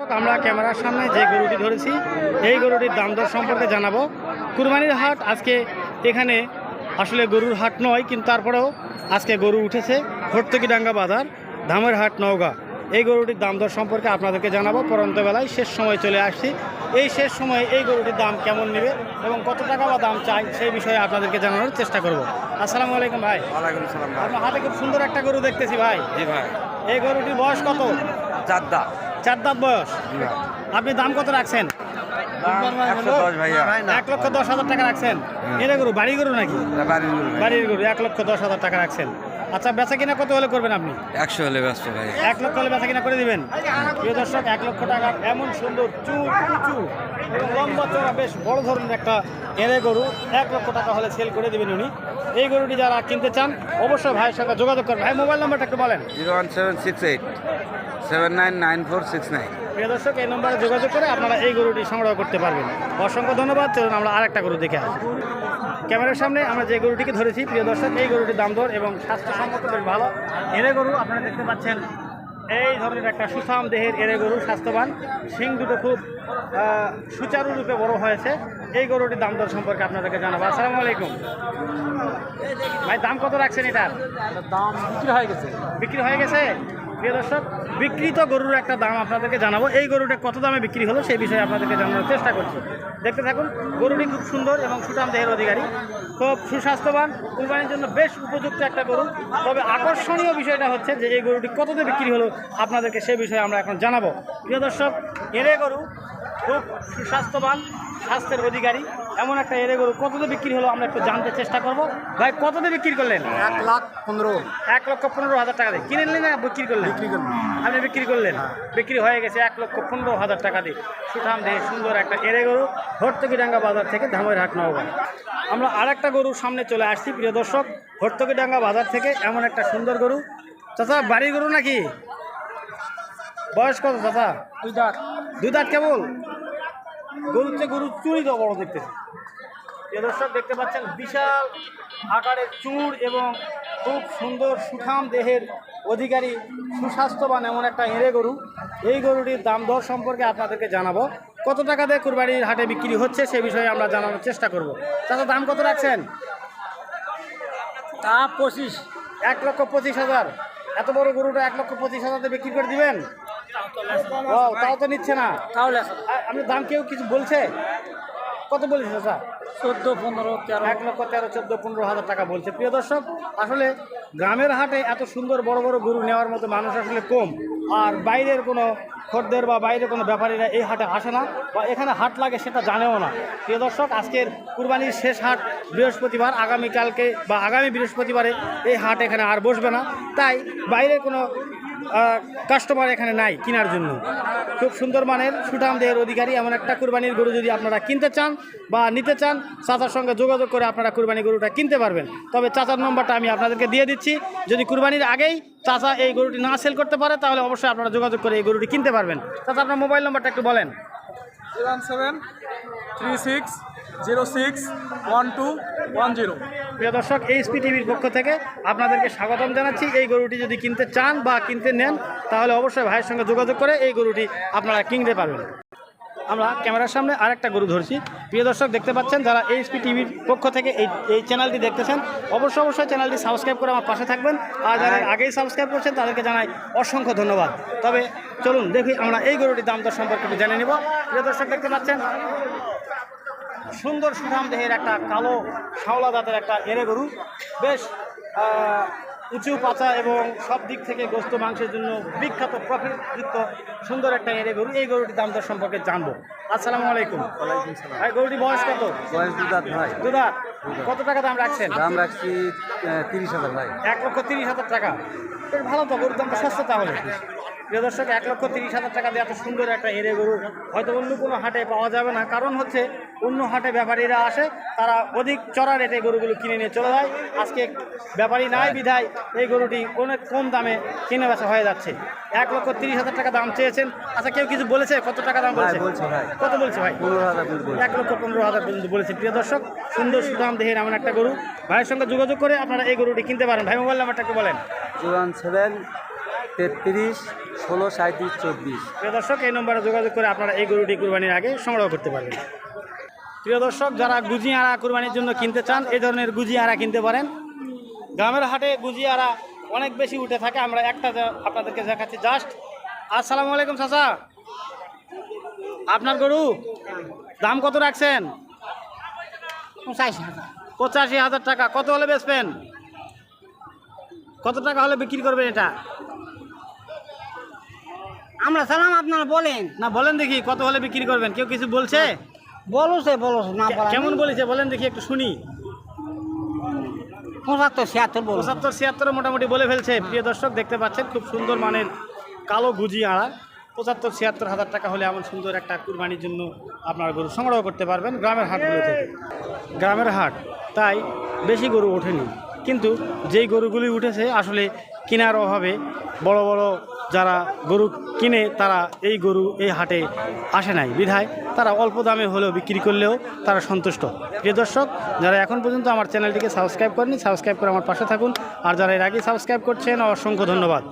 আমরা ক্যামেরার সামনে যে গরুটি ধরেছি এই গরুটির দাম দর সম্পর্কে জানাব। কুরবানির হাট আজকে এখানে আসলে গরুর হাট নয় কিন্তু তারপরেও আজকে গরু উঠেছে ভর্তুকিডাঙ্গা বাজার ধামের হাট নওগাঁ। এই গরুটির দাম দর সম্পর্কে আপনাদেরকে জানাব। পরন্ত বেলায় শেষ সময় চলে আসছি। এই শেষ সময়ে এই গরুটির দাম কেমন নেবে এবং কত টাকা বা দাম চাই সেই বিষয়ে আপনাদেরকে জানানোর চেষ্টা করব। আসসালামু আলাইকুম ভাই। আপনার হাতে খুব সুন্দর একটা গরু দেখতেছি ভাই। জি ভাই। এই গরুটির বয়স কত? চারদা চার দাঁত বয়স। আপনি দাম কত রাখছেন? এক লক্ষ দশ হাজার টাকা রাখছেন। হ্যাঁ। এটা গরু বাড়ি গরু নাকি। বাড়ির গরু এক লক্ষ দশ হাজার টাকা রাখছেন। আচ্ছা বেচা কিনা কত হলে করবেন আপনি? একশো হলে ব্যস্ত ভাই। এক লক্ষ হলে বেচা কিনা করে দিবেন? প্রিয় দর্শক এক লক্ষ টাকা এমন সুন্দর চুল উঁচু লম্বা চড়া বেশ বড় ধরনের একটা এনে গরু এক লক্ষ টাকা হলে সেল করে দিবেন উনি। এই গরুটি যারা কিনতে চান অবশ্যই ভাইয়ের সঙ্গে যোগাযোগ করবেন। ভাই মোবাইল নাম্বারটা একটু বলেন। Zero one seven six eight seven nine nine four six nine. প্রিয় দর্শক এই নম্বরে যোগাযোগ করে আপনারা এই গরুটি সংগ্রহ করতে পারবেন। অসংখ্য ধন্যবাদ। চলুন আমরা আরেকটা গরু দেখে আসি। ক্যামেরার সামনে আমরা যে গরুটিকে ধরেছি প্রিয় দর্শক এই গরুটির দাম দর এবং স্বাস্থ্যসম্মত বেশ ভালো। এরে গরু আপনারা দেখতে পাচ্ছেন এই ধরনের একটা সুঠাম দেহের এরে গরু স্বাস্থ্যবান। শিং দুটো খুব সুচারুরূপে বড় হয়েছে। এই গরুটির দাম দর সম্পর্কে আপনাদেরকে জানাব। আসসালামু আলাইকুম। ভাই দাম কত রাখছেন এটার? দাম বিক্রি হয়ে গেছে। বিক্রি হয়ে গেছে? প্রিয় দর্শক, বিক্রিত গরুর একটা দাম আপনাদেরকে জানাব। এই গরুটা কত দামে বিক্রি হলো সেই বিষয়ে আপনাদেরকে জানানোর চেষ্টা করছি। দেখতে থাকুন, গরুটি খুব সুন্দর এবং সুঠাম দেহের অধিকারী। খুব সুস্বাস্থ্যবান, কুরবানির জন্য বেশ উপযুক্ত একটা গরু। তবে আকর্ষণীয় বিষয়টা হচ্ছে যে এই গরুটি কত দিয়ে বিক্রি হলো আপনাদেরকে সেই বিষয়ে আমরা এখন জানাব। প্রিয় দর্শক এরে গরু খুব সুস্বাস্থ্যবান স্বাস্থ্যের অধিকারী। এমন একটা এরে গরু কত দিয়ে বিক্রি হলো আমরা একটু জানতে চেষ্টা করব। ভাই কত দিয়ে বিক্রি করলেন? এক লাখ পনেরো। এক লক্ষ পনেরো হাজার টাকা দিয়ে। কিনে নিলেন না বিক্রি করলেন? বিক্রি করলাম। আপনি বিক্রি করলেন? বিক্রি হয়ে গেছে এক লক্ষ পনেরো হাজার টাকা দিয়ে। সুঠাম দিয়ে সুন্দর একটা এরে গরু ভর্তকিডাঙ্গা বাজার থেকে ধামের হাট নওগাঁ আমরা আর একটা গরুর সামনে চলে আসছি প্রিয় দর্শক। ভর্তকিডাঙ্গা বাজার থেকে এমন একটা সুন্দর গরু। চাচা বাড়ির গরু নাকি? বয়স কত চাচা? দুই দাঁত। দুই দাঁত কেবল? গরুর চেয়ে গরুর চুরি তো বড় দেখতেছে প্রিয় দর্শক দেখতে পাচ্ছেন বিশাল আকারের চুড় এবং খুব সুন্দর সুঠাম দেহের অধিকারী সুস্বাস্থ্যবান এমন একটা হেরে গরু। এই গরুটির দাম দর সম্পর্কে আপনাদেরকে জানাব। কত টাকা দিয়ে কুরবানির হাটে বিক্রি হচ্ছে সে বিষয়ে আমরা জানানোর চেষ্টা করব। তাতে দাম কত রাখছেন? তা পঁচিশ। এক লক্ষ পঁচিশ হাজার। এত বড় গরুটা এক লক্ষ পঁচিশ হাজার দিয়ে বিক্রি করে দিবেন? ও তাও তো নিচ্ছে না। তাহলে আ- আপনি দাম কেউ কিছু বলছে? কত বলেছে স্যার? চোদ্দ পনেরো তেরো। এক লক্ষ তেরো চোদ্দ পনেরো হাজার টাকা বলছে। প্রিয় দর্শক আসলে গ্রামের হাটে এত সুন্দর বড় বড় গরু নেওয়ার মতো মানুষ আসলে কম। আর বাইরের কোনো খদ্দের বা বাইরের কোনো ব্যাপারীরা এই হাটে আসে না বা এখানে হাট লাগে সেটা জানেও না। প্রিয় দর্শক আজকের কুরবানির শেষ হাট বৃহস্পতিবার আগামীকালকে বা আগামী বৃহস্পতিবারে এই হাট এখানে আর বসবে না। তাই বাইরের কোনো কাস্টমার এখানে নাই কেনার জন্য। খুব সুন্দর মানের সুঠাম দেহের অধিকারী, এমন একটা কুরবানির গরু যদি আপনারা কিনতে চান বা নিতে চান, চাচার সঙ্গে যোগাযোগ করে আপনারা কুরবানি গরুটা কিনতে পারবেন। তবে চাচার নম্বরটা আমি আপনাদেরকে দিয়ে দিচ্ছি। যদি কুরবানির আগেই চাচা এই গরুটি না সেল করতে পারে, তাহলে অবশ্যই আপনারা যোগাযোগ করে এই গরুটি কিনতে পারবেন। চাচা, আপনার মোবাইল নম্বরটা একটু বলেন। Seven seven three six zero six one two one zero. প্রিয় দর্শক এইচপি টিভির পক্ষ থেকে আপনাদেরকে স্বাগতম জানাচ্ছি। এই গরুটি যদি কিনতে চান বা কিনতে নেন তাহলে অবশ্যই ভাইয়ের সঙ্গে যোগাযোগ করে এই গরুটি আপনারা কিনতে পারবেন। আমরা ক্যামেরার সামনে আরেকটা গরু ধরছি। প্রিয় দর্শক দেখতে পাচ্ছেন যারা এইচপি টিভির পক্ষ থেকে এই এই চ্যানেলটি দেখতেছেন অবশ্যই অবশ্যই চ্যানেলটি সাবস্ক্রাইব করে আমার পাশে থাকবেন। আর যারা আগেই সাবস্ক্রাইব করছেন তাদেরকে জানাই অসংখ্য ধন্যবাদ। তবে চলুন দেখি আমরা এই গরুটির দাম দর সম্পর্কে জেনে নেব। প্রিয় দর্শক দেখতে পাচ্ছেন সুন্দর সুঠাম দেহের একটা কালো শাওলা দাঁতের একটা এরে গরু। বেশ উঁচু পাচা এবং সব দিক থেকে গোস্ত মাংসের জন্য বিখ্যাত প্রফিটযুক্ত সুন্দর একটা এরে গরু। এই গরুটির দাম দর সম্পর্কে জানব। আসসালামু আলাইকুম। ভাই গরুটি বয়স কত? বয়স দু ভাই। দুদাত কত টাকা দাম রাখছেন? দাম রাখছি তিরিশ হাজার ভাই। এক লক্ষ তিরিশ হাজার টাকা। ভালো তো গরুর দামটা সস্তা তাহলে। প্রিয় দর্শক এক লক্ষ তিরিশ হাজার টাকা দিয়ে এত সুন্দর একটা এরে গরু হয়তো অন্য কোনো হাটে পাওয়া যাবে না। কারণ হচ্ছে অন্য হাটে ব্যাপারীরা আসে তারা অধিক চড়া রেটে গরুগুলো কিনে নিয়ে চলে যায়। আজকে ব্যাপারী নাই বিধায় এই গরুটি অনেক কম দামে কিনে বেচা হয়ে যাচ্ছে। এক লক্ষ তিরিশ হাজার টাকা দাম চেয়েছেন। আচ্ছা কেউ কিছু বলেছে? কত টাকা দাম বলছে? বলছে কত বলছে ভাই? এক লক্ষ পনেরো হাজার পর্যন্ত বলেছে। প্রিয় দর্শক সুন্দর সুদাম দেহের এমন একটা গরু। ভাইয়ের সঙ্গে যোগাযোগ করে আপনারা এই গরুটি কিনতে পারেন। ভাই মোবাইল নাম্বারটা একটু বলেন। জিরো সেভেন তেত্রিশ ষোলো সাঁত্রিশ চব্বিশ। প্রিয় দর্শক এই নম্বরে যোগাযোগ করে আপনারা এই গরুটি কুরবানির আগে সংগ্রহ করতে পারবেন। প্রিয় দর্শক যারা গুজিয়ারা কুরবানির জন্য কিনতে চান এই ধরনের গুজিয়ারা কিনতে পারেন। গ্রামের হাটে গুজিয়ারা অনেক বেশি উঠে থাকে। আমরা একটা আপনাদেরকে দেখাচ্ছি জাস্ট। আসসালামু আলাইকুম চাচা। আপনার গরু দাম কত রাখছেন? পঁচাশি হাজার। পঁচাশি হাজার টাকা। কত হলে বেচবেন? কত টাকা হলে বিক্রি করবেন এটা? আমরা সালাম আপনারা বলেন। না বলেন দেখি কত হলে বিক্রি করবেন? কেউ কিছু বলছে? বলো সে বলো না কেমন বলেছে? বলেন দেখি একটু শুনি। পঁচাত্তর ছিয়াত্তর পঁচাত্তর ছিয়াত্তর মোটামুটি বলে ফেলছে। প্রিয় দর্শক দেখতে পাচ্ছেন খুব সুন্দর মানের কালো গুজি আড়া। পঁচাত্তর ছিয়াত্তর হাজার টাকা হলে এমন সুন্দর একটা কুরবানির জন্য আপনারা গরু সংগ্রহ করতে পারবেন গ্রামের হাটগুলো থেকে। গ্রামের হাট তাই বেশি গরু ওঠেনি। কিন্তু যেই গরুগুলি উঠেছে আসলে কেনার অভাবে বড় বড় যারা গরু কিনে তারা এই গরু, এই হাটে আসে নাই। বিধায় তারা অল্প দামে হলেও বিক্রি করলেও তারা সন্তুষ্ট। প্রিয় দর্শক, যারা এখন পর্যন্ত আমার চ্যানেলটিকে সাবস্ক্রাইব করেনি সাবস্ক্রাইব করে আমার পাশে থাকুন। আর যারা এর আগে সাবস্ক্রাইব করছেন, অসংখ্য ধন্যবাদ।